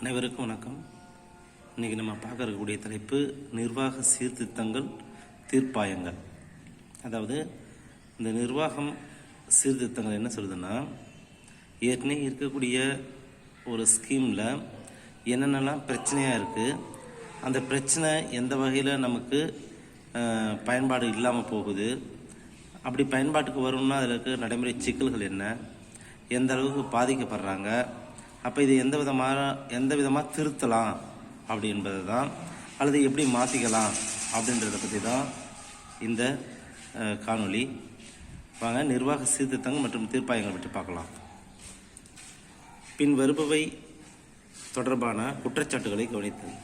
அனைவருக்கும் வணக்கம். இன்றைக்கி நம்ம பார்க்க இருக்கக்கூடிய தலைப்பு நிர்வாக சீர்திருத்தங்கள் தீர்ப்பாயங்கள். அதாவது இந்த நிர்வாகம் சீர்திருத்தங்கள் என்ன சொல்லுதுன்னா ஏற்கனவே இருக்கக்கூடிய ஒரு ஸ்கீமில் என்னென்னலாம் பிரச்சனையாக இருக்குது அந்த பிரச்சனை எந்த வகையில் நமக்கு பயன்பாடு இல்லாமல் போகுது அப்படி பயன்பாட்டுக்கு வரும்னா அதில் இருக்க நடைமுறை சிக்கல்கள் என்ன எந்த அளவுக்கு பாதிக்கப்படுறாங்க அப்போ இது எந்த விதமாக எந்த விதமாக திருத்தலாம் அப்படி என்பது தான் அல்லது எப்படி மாற்றிக்கலாம் அப்படின்றத பற்றி தான் இந்த காணொளி. வாங்க நிர்வாக சீர்திருத்தங்கள் மற்றும் தீர்ப்பாயங்கள் பற்றி பார்க்கலாம். பின் வருபவை தொடர்பான குற்றச்சாட்டுகளை கவனித்தது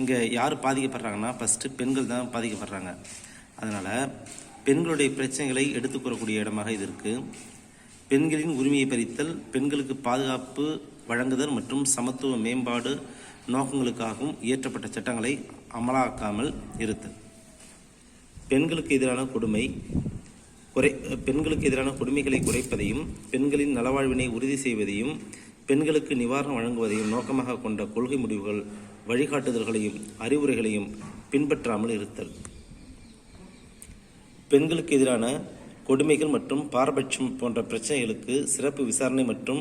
இங்கே யார் பாதிக்கப்படுறாங்கன்னா ஃபஸ்ட்டு பெண்கள் தான் பாதிக்கப்படுறாங்க. அதனால் பெண்களுடைய பிரச்சனைகளை எடுத்துக்கூறக்கூடிய இடமாக இது இருக்குது பெண்களின் உரிமையை பறித்தல் பெண்களுக்கு பாதுகாப்பு வழங்குதல் மற்றும் சமத்துவ மேம்பாடு நோக்கங்களுக்காகவும் இயற்றப்பட்ட சட்டங்களை அமலாக்காமல் இருத்தல். பெண்களுக்கு எதிரான கொடுமை குறை பெண்களுக்கு எதிரான கொடுமைகளை குறைப்பதையும் பெண்களின் நலவாழ்வினை உறுதி செய்வதையும் பெண்களுக்கு நிவாரணம் வழங்குவதையும் நோக்கமாக கொண்ட கொள்கை முடிவுகள் வழிகாட்டுதல்களையும் அறிவுரைகளையும் பின்பற்றாமல் இருத்தல். பெண்களுக்கு எதிரான கொடுமைகள் மற்றும் பாரபட்சம் போன்ற பிரச்சனைகளுக்கு சிறப்பு விசாரணை மற்றும்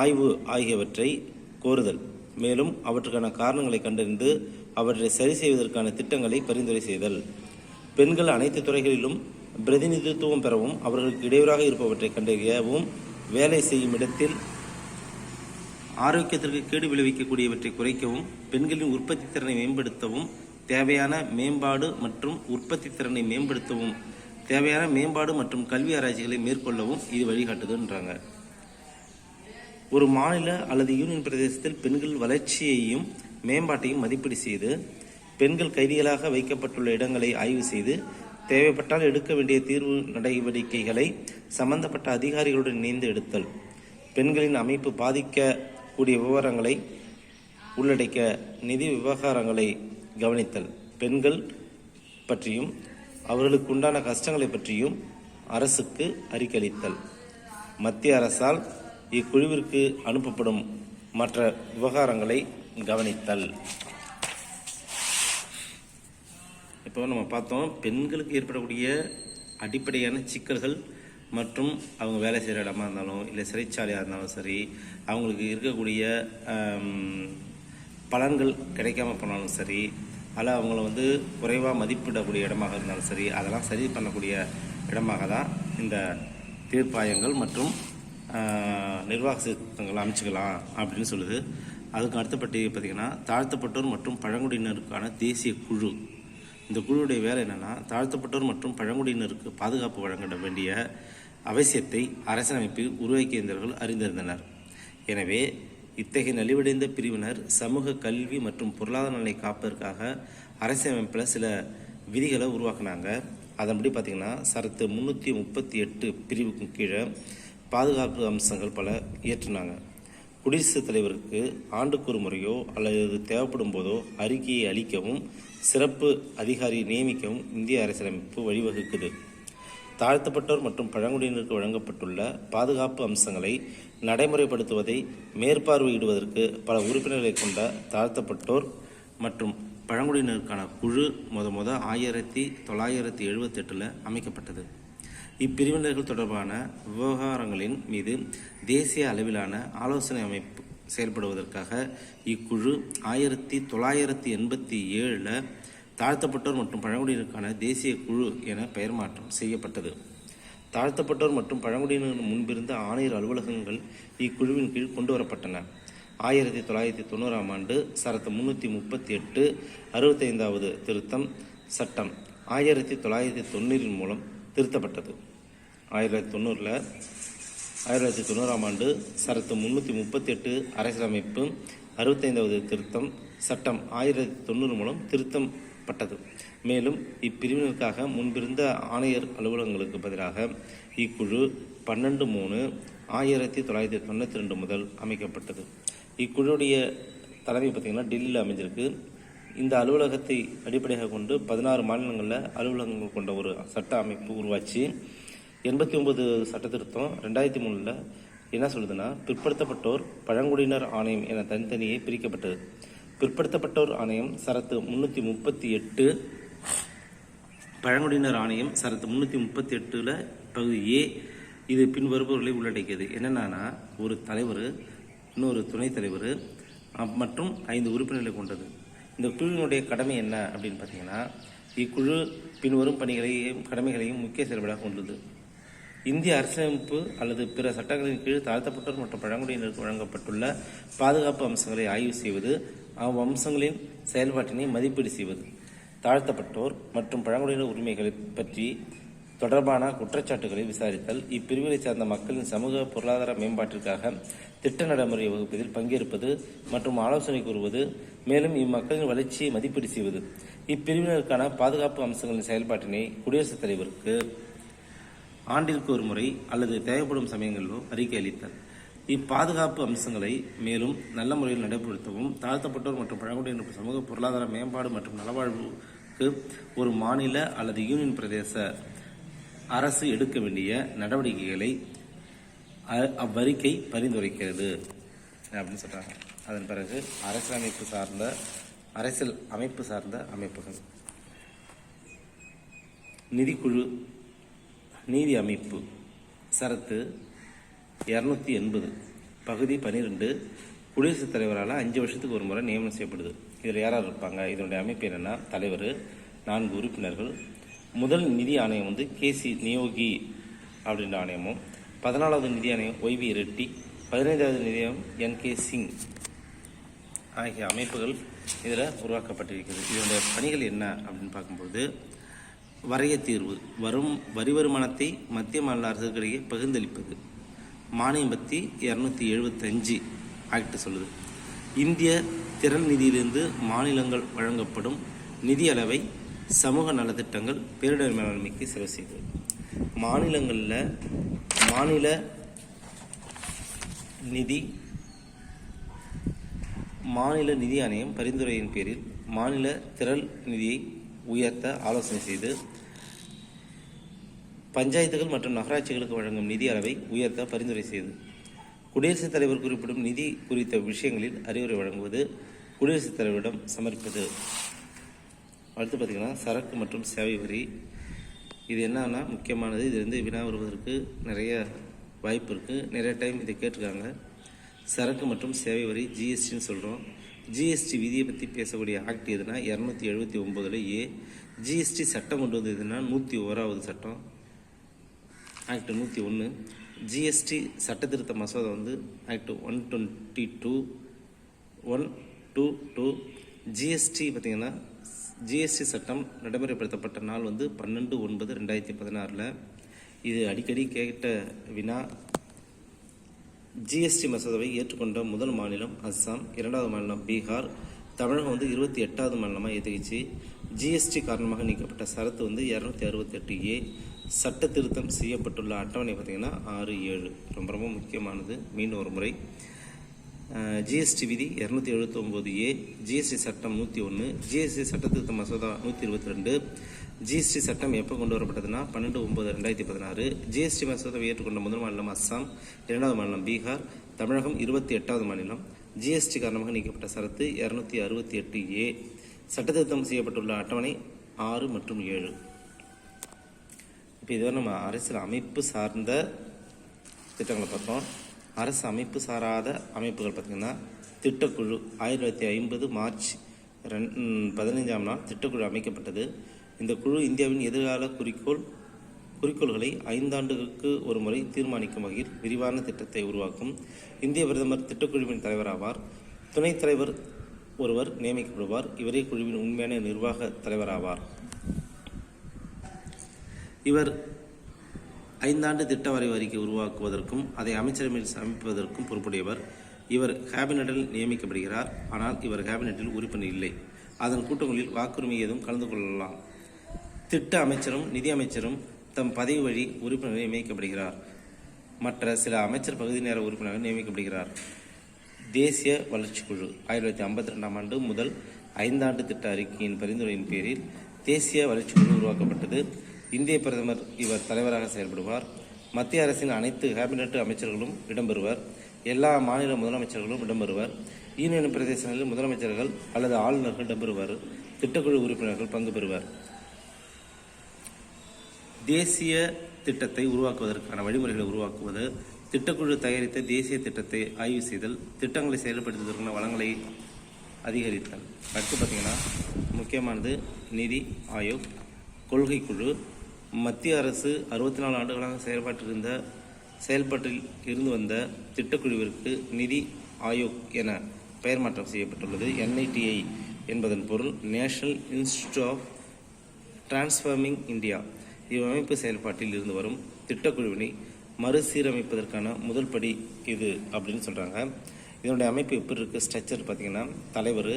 ஆய்வு ஆகியவற்றை கோருதல். மேலும் அவற்றுக்கான காரணங்களை கண்டறிந்து அவற்றை சரி செய்வதற்கான திட்டங்களை பரிந்துரை செய்தல். பெண்கள் அனைத்து துறைகளிலும் பிரதிநிதித்துவம் பெறவும் அவர்களுக்கு இடையூறாக இருப்பவற்றை கண்டறியவும் வேலை செய்யும் இடத்தில் ஆரோக்கியத்திற்கு கேடு விளைவிக்கக்கூடியவற்றை குறைக்கவும் பெண்களின் உற்பத்தி திறனை மேம்படுத்தவும் தேவையான மேம்பாடு மற்றும் உற்பத்தி திறனை மேம்படுத்தவும் தேவையான மேம்பாடு மற்றும் கல்வி ஆராய்ச்சிகளை மேற்கொள்ளவும் இது வழிகாட்டுதுன்றாங்க. ஒரு மாநில அல்லது யூனியன் பிரதேசத்தில் பெண்கள் வளர்ச்சியையும் மேம்பாட்டையும் மதிப்பீடு செய்து பெண்கள் கைதிகளாக வைக்கப்பட்டுள்ள இடங்களை ஆய்வு செய்து தேவைப்பட்டால் எடுக்க வேண்டிய தீர்வு நடவடிக்கைகளை சம்பந்தப்பட்ட அதிகாரிகளுடன் இணைந்து எடுத்தல் பெண்களின் அமைப்பு பாதிக்கக்கூடிய விவரங்களை உள்ளடக்க நிதி விவகாரங்களை கவனித்தல் பெண்கள் பற்றியும் அவர்களுக்கு உண்டான கஷ்டங்களை பற்றியும் அரசுக்கு அறிக்கையளித்தல் மத்திய அரசால் இக்குழுவிற்கு அனுப்பப்படும் மற்ற விவகாரங்களை கவனித்தல். இப்போ நம்ம பார்த்தோம் பெண்களுக்கு ஏற்படக்கூடிய அடிப்படையான சிக்கல்கள் மற்றும் அவங்க வேலை செய்கிற இடமா இருந்தாலும் இல்லை சிறைச்சாலையாக இருந்தாலும் சரி அவங்களுக்கு இருக்கக்கூடிய பலன்கள் கிடைக்காம போனாலும் சரி அல்ல அவங்கள வந்து குறைவாக மதிப்பிடக்கூடிய இடமாக இருந்தாலும் சரி அதெல்லாம் சரி பண்ணக்கூடிய இடமாக தான் இந்த தீர்ப்பாயங்கள் மற்றும் நிர்வாக சீர்திருத்தங்களை அமைச்சுக்கலாம் அப்படின்னு சொல்லுது. அதுக்கு அடுத்தப்பட்டு பார்த்திங்கன்னா தாழ்த்தப்பட்டோர் மற்றும் பழங்குடியினருக்கான தேசிய குழு. இந்த குழுவுடைய வேலை என்னென்னா தாழ்த்தப்பட்டோர் மற்றும் பழங்குடியினருக்கு பாதுகாப்பு வழங்க வேண்டிய அவசியத்தை அரசியலமைப்பில் உருவாக்கியந்தவர்கள் அறிந்திருந்தனர். எனவே இத்தகைய நலிவடைந்த பிரிவினர் சமூக கல்வி மற்றும் பொருளாதார நிலை காப்பதற்காக அரசியலமைப்பில் சில விதிகளை உருவாக்குனாங்க. அதன்படி பார்த்திங்கன்னா சரத்து முந்நூற்றி முப்பத்தி எட்டு பிரிவுக்கு கீழே பாதுகாப்பு அம்சங்கள் பல இயற்றினாங்க. குடியரசுத் தலைவருக்கு ஆண்டுக்கு ஒரு முறையோ அல்லது தேவைப்படும் போதோ அறிக்கையை அளிக்கவும் சிறப்பு அதிகாரியை நியமிக்கவும் இந்திய அரசியலமைப்பு வழிவகுக்குது. தாழ்த்தப்பட்டோர் மற்றும் பழங்குடியினருக்கு வழங்கப்பட்டுள்ள பாதுகாப்பு அம்சங்களை நடைமுறைப்படுத்துவதை மேற்பார்வையிடுவதற்கு பல உறுப்பினர்களை கொண்ட தாழ்த்தப்பட்டோர் மற்றும் பழங்குடியினருக்கான குழு முத முத ஆயிரத்தி தொள்ளாயிரத்தி எழுபத்தெட்டில் அமைக்கப்பட்டது. இப்பிரிவினர்கள் தொடர்பான விவகாரங்களின் மீது தேசிய அளவிலான ஆலோசனை அமைப்பு செயல்படுவதற்காக இக்குழு ஆயிரத்தி தொள்ளாயிரத்தி எண்பத்தி ஏழில் தாழ்த்தப்பட்டோர் மற்றும் பழங்குடியினருக்கான தேசிய குழு என பெயர் மாற்றம் செய்யப்பட்டது. தாழ்த்தப்பட்டோர் மற்றும் பழங்குடியினர் முன்பிருந்த ஆணையர் அலுவலகங்கள் இக்குழுவின் கீழ் கொண்டு வரப்பட்டன ஆயிரத்தி தொள்ளாயிரத்தி தொண்ணூறாம் ஆண்டு சரத்து முன்னூற்றி முப்பத்தி எட்டு அறுபத்தைந்தாவது திருத்தம் சட்டம் ஆயிரத்தி தொள்ளாயிரத்தி தொண்ணூறின் மூலம் திருத்தப்பட்டது. ஆயிரத்தி தொண்ணூறில் ஆயிரத்தி தொள்ளாயிரத்தி தொண்ணூறாம் ஆண்டு சரத்து முன்னூற்றி முப்பத்தி எட்டு அரசியலமைப்பு அறுபத்தைந்தாவது திருத்தம் சட்டம் ஆயிரத்தி தொண்ணூறு மூலம் திருத்தம் பட்டது மேலும் இப்பிரிவினருக்காக முன்பிருந்த ஆணையர் அலுவலகங்களுக்கு பதிலாக இக்குழு பன்னெண்டு மூணு ஆயிரத்தி தொள்ளாயிரத்தி தொண்ணூற்றி ரெண்டு முதல் அமைக்கப்பட்டது. இக்குழுவுடைய தலைமை பார்த்திங்கன்னா டெல்லியில் அமைஞ்சிருக்கு. இந்த அலுவலகத்தை அடிப்படையாக கொண்டு பதினாறு மாநிலங்களில் அலுவலகங்கள் கொண்ட ஒரு சட்ட அமைப்பு உருவாச்சு. எண்பத்தி ஒன்பது சட்ட திருத்தம் ரெண்டாயிரத்தி மூணில் என்ன சொல்லுதுன்னா பிற்படுத்தப்பட்டோர் பழங்குடியினர் ஆணையம் என தனித்தனியே பிரிக்கப்பட்டது. பிற்படுத்தப்பட்டோர் ஆணையம் சரத்து முன்னூற்றி முப்பத்தி எட்டு பழங்குடியினர் ஆணையம் சரத்து முன்னூற்றி முப்பத்தி எட்டில் பகுதி ஏ இது பின்வருபவர்களை உள்ளடக்கியது. என்னென்னா ஒரு தலைவர் இன்னொரு துணைத் தலைவர் மற்றும் ஐந்து உறுப்பினர்களை கொண்டது. இந்த குழுவினுடைய கடமை என்ன அப்படின்னு பார்த்தீங்கன்னா இக்குழு பின்வரும் பணிகளையும் கடமைகளையும் முக்கிய செயல்பாடாக கொண்டது. இந்திய அரசியலமைப்பு அல்லது பிற சட்டங்களின் கீழ் தாழ்த்தப்பட்டோர் மற்றும் பழங்குடியினருக்கு வழங்கப்பட்டுள்ள பாதுகாப்பு அம்சங்களை ஆய்வு செய்வது அவ்வம்சங்களின் செயல்பாட்டினை மதிப்பீடு செய்வது தாழ்த்தப்பட்டோர் மற்றும் பழங்குடியினர் உரிமைகளை பற்றி தொடர்பான குற்றச்சாட்டுகளை விசாரித்தல் இப்பிரிவினை சார்ந்த மக்களின் சமூக பொருளாதார மேம்பாட்டிற்காக திட்ட நடைமுறை வகுப்பதில் பங்கேற்பது மற்றும் ஆலோசனை கூறுவது மேலும் இம்மக்களின் வளர்ச்சியை மதிப்பீடு செய்வது. இப்பிரிவினருக்கான பாதுகாப்பு அம்சங்களின் செயல்பாட்டினை குடியரசுத் தலைவருக்கு ஆண்டிற்கு ஒரு முறை அல்லது தேவைப்படும் சமயங்களிலோ அறிக்கை அளித்தல். இப்பாதுகாப்பு அம்சங்களை மேலும் நல்ல முறையில் நடைபெறுத்தவும் தாழ்த்தப்பட்டோர் மற்றும் பழங்குடியினர் சமூக பொருளாதார மேம்பாடு மற்றும் நலவாழ்வுக்கு ஒரு மாநில அல்லது யூனியன் பிரதேச அரசு எடுக்க வேண்டிய நடவடிக்கைகளை அ- அவ்வறிக்கை பரிந்துரைக்கிறது அப்படின்னு சொல்கிறாங்க அதன் பிறகு அரசியலமைப்பு சார்ந்த அரசியல் அமைப்பு சார்ந்த அமைப்புகள். நிதிக்குழு நீதி அமைப்பு சரத்து இரநூத்தி எண்பது. பகுதி பன்னிரெண்டு குடியரசுத் தலைவரால் அஞ்சு வருஷத்துக்கு ஒரு முறை நியமனம் செய்யப்படுது. இதில் யார் இருப்பாங்க? இதனுடைய அமைப்பு என்னென்னா தலைவர் நான்கு உறுப்பினர்கள். முதல் நிதி ஆணையம் வந்து கேசி நியோகி அப்படின்ற ஆணையமும் பதினாலாவது நிதி ஆணையம் ஒய்வி ரெட்டி பதினைந்தாவது நிதியம் என் கே சிங் ஆகிய அமைப்புகள் இதில் உருவாக்கப்பட்டிருக்கிறது. இதனுடைய பணிகள் என்ன அப்படின்னு பார்க்கும்போது வரைய தீர்வு வரும் வரி வருமானத்தை மத்திய மாநில அரசுகளிடையே பகிர்ந்தளிப்பது. மானியம் பற்றி இரநூத்தி எழுபத்தஞ்சு ஆக்ட் சொல்லுது. இந்திய திறன் நிதியிலிருந்து மாநிலங்கள் வழங்கப்படும் நிதி அளவை சமூக நலத்திட்டங்கள் பேரிடர் மேலாண்மைக்கு செலவு செய்தது. மாநிலங்களில் மாநில நிதி மாநில நிதி ஆணையம் பரிந்துரையின் பேரில் மாநில திரள் நிதியை உயர்த்த ஆலோசனை செய்து பஞ்சாயத்துகள் மற்றும் நகராட்சிகளுக்கு வழங்கும் நிதி அளவை உயர்த்த பரிந்துரை செய்தது. குடியரசுத் தலைவர் குறிப்பிடும் நிதி குறித்த விஷயங்களில் அறிவுரை வழங்குவது குடியரசுத் தலைவரிடம் சமர்ப்பிப்பது அடுத்து பார்த்திங்கன்னா சரக்கு மற்றும் சேவை வரி. இது என்னன்னா முக்கியமானது. இது வந்து வினா வருவதற்கு நிறைய வாய்ப்பு இருக்குது நிறைய டைம் இதை கேட்டிருக்காங்க. சரக்கு மற்றும் சேவை வரி ஜிஎஸ்டின்னு சொல்கிறோம் ஜிஎஸ்டி விதியை பற்றி பேசக்கூடிய ஆக்ட் எதுனா இரநூத்தி எழுபத்தி ஒம்போதில் ஏ. ஜிஎஸ்டி சட்டம் கொண்டு வந்தது நூற்றி ஓராவது சட்டம். ஆக்ட் நூற்றி ஒன்று ஜிஎஸ்டி சட்டத்திருத்த மசோதா வந்து act one twenty two one two two GST பார்த்தீங்கன்னா ஜிஎஸ்டி சட்டம் நடைமுறைப்படுத்தப்பட்ட நாள் வந்து பன்னெண்டு ஒன்பது ரெண்டாயிரத்தி பதினாறில். இது அடிக்கடி கேட்ட வினா ஜிஎஸ்டி மசோதாவை ஏற்றுக்கொண்ட முதல் மாநிலம் அஸ்ஸாம் இரண்டாவது மாநிலம் பீகார் தமிழகம் வந்து இருபத்தி எட்டாவது மாநிலமாக ஏற்றுக்கிச்சு ஜிஎஸ்டி காரணமாக நீக்கப்பட்ட சரத்து வந்து இரநூத்தி அறுபத்தெட்டு ஏ சட்ட திருத்தம் செய்யப்பட்டுள்ள அட்டவணை பார்த்திங்கன்னா ஆறு ஏழு. ரொம்ப ரொம்ப முக்கியமானது. மீண்டும் ஒரு முறை. ஜிஎஸ்டி விதி இரநூத்தி எழுபத்தொம்போது ஏ ஜிஎஸ்டி சட்டம் நூற்றி ஒன்று ஜிஎஸ்டி சட்டத்திருத்த மசோதா நூற்றி இருபத்தி ரெண்டு ஜிஎஸ்டி சட்டம் எப்போ கொண்டு வரப்பட்டதுன்னா பன்னெண்டு ஒன்பது ரெண்டாயிரத்தி பதினாறு ஜிஎஸ்டி மசோதாவை ஏற்றுக்கொண்ட முதல் மாநிலம் அஸ்ஸாம் இரண்டாவது மாநிலம் பீகார் தமிழகம் இருபத்தி எட்டாவது மாநிலம் ஜிஎஸ்டி காரணமாக நீக்கப்பட்ட சரத்து இரநூத்தி அறுபத்தி எட்டு ஏ. சட்டத்திருத்தம் செய்யப்பட்டுள்ள அட்டவணை ஆறு மற்றும் ஏழு. இப்போ இதுவரை நம்ம அரசியல் அமைப்பு சார்ந்த திட்டங்களை பார்த்தோம். அரசு அமைப்பு சாராத அமைப்புகள் பார்த்திங்கன்னா திட்டக்குழு ஆயிரத்தி தொள்ளாயிரத்தி ஐம்பது மார்ச் ரெண் பதினைஞ்சாம் நாள் திட்டக்குழு அமைக்கப்பட்டது. இந்த குழு இந்தியாவின் எதிர்கால குறிக்கோள் குறிக்கோள்களை ஐந்தாண்டுகளுக்கு ஒரு முறை தீர்மானிக்கும் வகையில் விரிவான திட்டத்தை உருவாக்கும். இந்திய பிரதமர் திட்டக்குழுவின் தலைவராவார். துணைத் தலைவர் ஒருவர் நியமிக்கப்படுவார். இவரே குழுவின் உண்மையான நிர்வாக தலைவராவார். இவர் ஐந்தாண்டு திட்ட வரைவு அறிக்கை உருவாக்குவதற்கும் அதை அமைச்சரவையில் சமர்ப்பிப்பதற்கும் பொறுப்புடையவர். இவர் கேபினட்டில் நியமிக்கப்படுகிறார். ஆனால் இவர் கேபினட்டில் உறுப்பினர் இல்லை. அதன் கூட்டங்களில் வாக்குரிமை ஏதும் கலந்து கொள்ளலாம். திட்ட அமைச்சரும் நிதி அமைச்சரும் தம் பதவி வழி உறுப்பினரை நியமிக்கப்படுகிறார். மற்ற சில அமைச்சர் பகுதி நேர உறுப்பினர்கள் நியமிக்கப்படுகிறார். தேசிய வளர்ச்சி குழு ஆயிரத்தி தொள்ளாயிரத்தி ஐம்பத்தி ரெண்டாம் ஆண்டு முதல் ஐந்தாண்டு திட்ட அறிக்கையின் பரிந்துரையின் பேரில் தேசிய வளர்ச்சி குழு உருவாக்கப்பட்டது. இந்திய பிரதமர் இவர் தலைவராக செயல்படுவார். மத்திய அரசின் அனைத்து கேபினெட் அமைச்சர்களும் இடம்பெறுவர். எல்லா மாநில முதலமைச்சர்களும் இடம்பெறுவர். யூனியன் பிரதேசங்களில் முதலமைச்சர்கள் அல்லது ஆளுநர்கள் இடம்பெறுவர். திட்டக்குழு உறுப்பினர்கள் பங்கு பெறுவர். தேசிய திட்டத்தை உருவாக்குவதற்கான வழிமுறைகளை உருவாக்குவது திட்டக்குழு தயாரித்த தேசிய திட்டத்தை ஆய்வு செய்தல் திட்டங்களை செயல்படுத்துவதற்கான வளங்களை அதிகரித்தல். அடுத்து பார்த்தீங்கன்னா முக்கியமானது நிதி ஆயோக் கொள்கை குழு மத்திய அரசு அறுபத்தி நாலு ஆண்டுகளாக செயல்பட்டிருந்த செயல்பாட்டில் இருந்து வந்த திட்டக்குழுவிற்கு நிதி ஆயோக் என பெயர் மாற்றம் செய்யப்பட்டுள்ளது. என்ஐடிஐ என்பதன் பொருள் National Institute of Transforming India இவ்வமைப்பு செயல்பாட்டில் இருந்து வரும் திட்டக்குழுவினை மறுசீரமைப்பதற்கான முதல் படி இது அப்படின்னு சொல்கிறாங்க இதனுடைய அமைப்பு எப்படி இருக்குது ஸ்ட்ரக்சர் பார்த்திங்கன்னா தலைவர்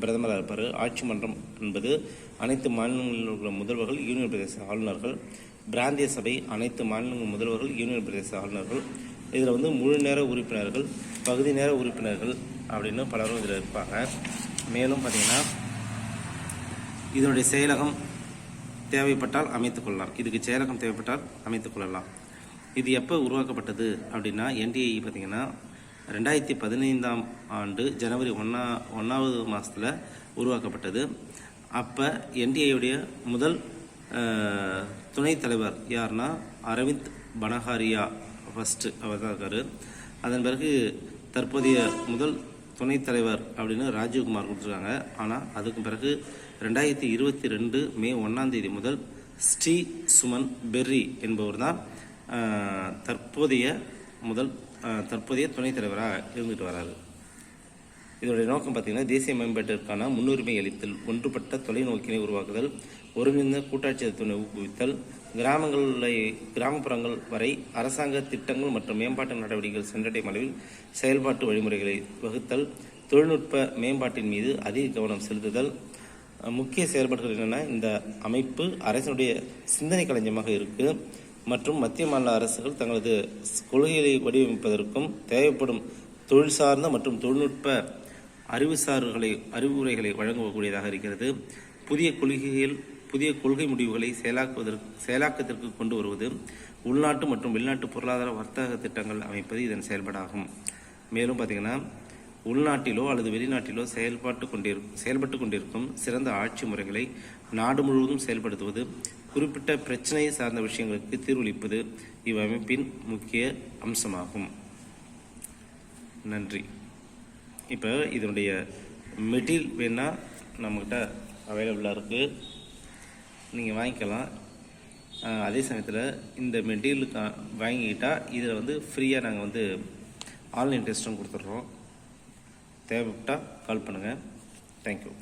பிரதமராக இருப்பார். ஆட்சி மன்றம் என்பது அனைத்து மாநிலங்களில் உள்ள முதல்வர்கள் யூனியன் பிரதேச ஆளுநர்கள். பிராந்திய சபை அனைத்து மாநிலங்கள் முதல்வர்கள் யூனியன் பிரதேச ஆளுநர்கள். இதில் வந்து முழு நேர உறுப்பினர்கள் பகுதி நேர உறுப்பினர்கள் அப்படின்னு பலரும் இதில் இருப்பாங்க. மேலும் பார்த்தீங்கன்னா இதனுடைய செயலகம் தேவைப்பட்டால் அமைத்துக் கொள்ளலாம். இதுக்கு செயலகம் தேவைப்பட்டால் அமைத்துக் கொள்ளலாம். இது எப்போ உருவாக்கப்பட்டது அப்படின்னா என்டிஐ பார்த்தீங்கன்னா ரெண்டாயிரத்தி பதினைந்தாம் ஆண்டு ஜனவரி ஒன்றா ஒன்றாவது மாதத்தில் உருவாக்கப்பட்டது. அப்போ என்டிஏயுடைய முதல் துணைத் தலைவர் யார்னா அரவிந்த் பனஹாரியா ஃபஸ்ட்டு அவர் தான் இருக்கார். அதன் பிறகு தற்போதைய முதல் துணைத் தலைவர் அப்படின்னு ராஜீவ்குமார் கொடுத்துருக்காங்க. ஆனால் அதுக்கு பிறகு ரெண்டாயிரத்தி இருபத்தி ரெண்டு மே ஒன்றாந்தேதி முதல் ஸ்ரீ சுமன் பெர்ரி என்பவர் தான் தற்போதைய முதல் தற்போதைய துணைத் தலைவராக இருந்துட்டு வராரு. இதனுடைய நோக்கம் பார்த்திங்கன்னா தேசிய மேம்பாட்டிற்கான முன்னுரிமை அளித்தல் ஒன்றுபட்ட தொலைநோக்கினை உருவாக்குதல் ஒருங்கிணைந்த கூட்டாட்சி தத்துவனை ஊக்குவித்தல் கிராமங்களை கிராமப்புறங்கள் வரை அரசாங்க திட்டங்கள் மற்றும் மேம்பாட்டு நடவடிக்கைகள் சென்றடையும் அளவில் செயல்பாட்டு வழிமுறைகளை வகுத்தல் தொழில்நுட்ப மேம்பாட்டின் மீது அதிக கவனம் செலுத்துதல். முக்கிய செயல்பாடுகள் என்னென்னா இந்த அமைப்பு அரசினுடைய சிந்தனை களஞ்சியமாக இருக்குது மற்றும் மத்திய மாநில அரசுகள் தங்களது கொள்கைகளை வடிவமைப்பதற்கும் தேவைப்படும் தொழில் சார்ந்த மற்றும் தொழில்நுட்ப அறிவுசார்களை அறிவுரைகளை வழங்கக்கூடியதாக இருக்கிறது. புதிய கொள்கைகள் புதிய கொள்கை முடிவுகளை செயலாக்குவதற்கு செயலாக்கத்திற்கு கொண்டு வருவது உள்நாட்டு மற்றும் வெளிநாட்டு பொருளாதார வர்த்தக திட்டங்கள் அமைப்பது இதன் செயல்பாடாகும். மேலும் பார்த்தீங்கன்னா உள்நாட்டிலோ அல்லது வெளிநாட்டிலோ செயல்பாட்டு கொண்டிரு செயல்பட்டு கொண்டிருக்கும் சிறந்த ஆட்சி முறைகளை நாடு முழுவதும் செயல்படுத்துவது குறிப்பிட்ட பிரச்சனையை சார்ந்த விஷயங்களுக்கு தீர்வளிப்பது இவ்வமைப்பின் முக்கிய அம்சமாகும். நன்றி. இப்போ இதனுடைய மெட்டீரியல் வேணால் நம்மக்கிட்ட அவைலபிளாக இருக்குது நீங்கள் வாங்கிக்கலாம். அதே சமயத்தில் இந்த மெட்டீரியலுக்கு வாங்கிக்கிட்டால் இதில் வந்து ஃப்ரீயாக நாங்கள் வந்து ஆன்லைன் டெஸ்ட்டும் கொடுத்துட்றோம். தேவைப்பட்டால் கால் பண்ணுங்கள் தேங்க்யூ